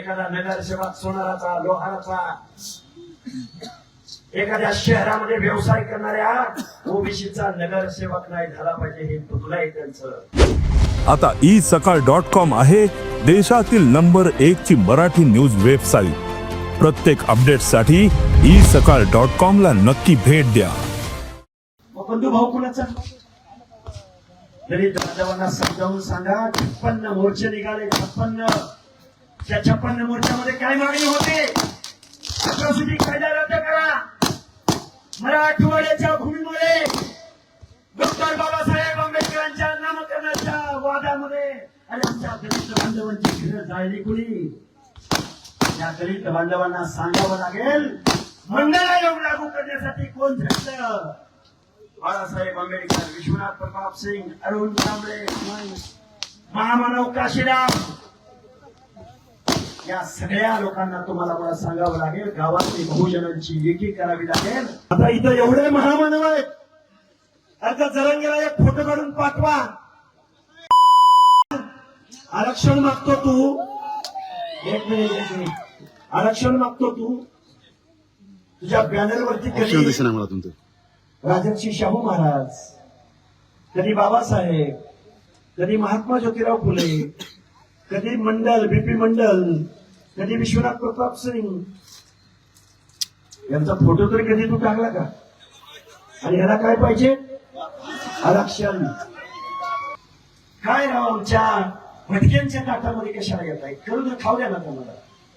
एखादा नगरसेवक सोनाराचा लोहाराचा एखाद्या शहरामध्ये व्यवसाय करणाऱ्या ओबीसीचा नगरसेवक नाही झाला पाहिजे हे तुकलंय त्यांचं. आता ई सकाळ डॉट कॉम आहे देशातील नंबर एक ची मराठी न्यूज वेबसाईट. प्रत्येक अपडेटसाठी ई सकाळ डॉट कॉम ला नक्की भेट द्या. बंधू भाऊ कुणाचा? दलित बांधवांना समजावून सांगा छप्पन्न मोर्चे निघाले छप्पन्न. त्या छप्पन्न मोर्चामध्ये काय मागणी होते? अट्रॉसिटी कायदा रद्द करा. मराठवाड्याच्या भूमीमुळे डॉक्टर बाबासाहेब आंबेडकरांच्या नामकरणाच्या वादामध्ये आणि आमच्या दलित बांधवांची घरं जाळली कुणी? या दलित बांधवांना सांगावं लागेल मंडळ आयोग लागू करण्यासाठी कोण झटलं बाळासाहेब आंबेडकर विश्वनाथ प्रताप सिंग अरुण कांबळे महामानव काशीराम या सगळ्या लोकांना तुम्हाला मला सांगावं लागेल गावातली बहुजनांची एकी करावी लागेल. आता इथं एवढे महामानव आहेत. आता जरंगेला एक फोटो काढून पाठवा. आरक्षण मागतो तू. एक मिनिट आरक्षण मागतो तू. तुझ्या बॅनरवरती कधी राजर्षी शाहू महाराज कधी बाबासाहेब कधी महात्मा ज्योतिराव फुले कधी मंडल बीपी मंडल कधी विश्वनाथ प्रताप सिंग यांचा फोटो तरी कधी तू टाकला का? आणि याला काय पाहिजे? आरक्षण. काय राव आमच्या भटक्यांच्या ताटामध्ये कशाला येत आहे करू तर खाऊ द्या ना तुम्हाला.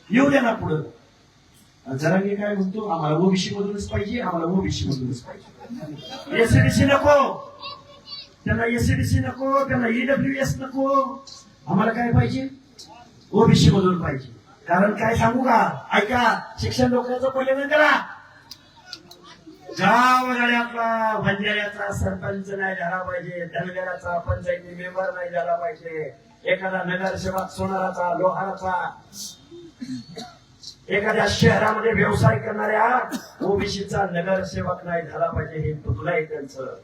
येऊ द्या ना पुढं. जरा मी काय म्हणतो आम्हाला ओबीसी मधूनच पाहिजे आम्हाला ओबीसी मधूनच पाहिजे एसीडीसी नको. त्यांना एसीडीसी नको त्यांना ईडब्ल्यू एस नको. आम्हाला काय पाहिजे? ओबीसी मधून पाहिजे. कारण काय सांगू का? ऐका शिक्षण लोकांचं पहिले नाही करा. गाव बंजाऱ्याचा सरपंच नाही झाला पाहिजे दलगराचा पंचायती मेंबर नाही झाला पाहिजे एखादा नगरसेवक सोनाराचा लोहाराचा एखाद्या शहरामध्ये व्यवसाय करणाऱ्या ओबीसीचा नगरसेवक नाही झाला पाहिजे हे तुकलंय त्यांचं.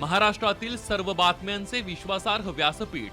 महाराष्ट्रातील सर्व बातम्यांचे विश्वासार्ह व्यासपीठ.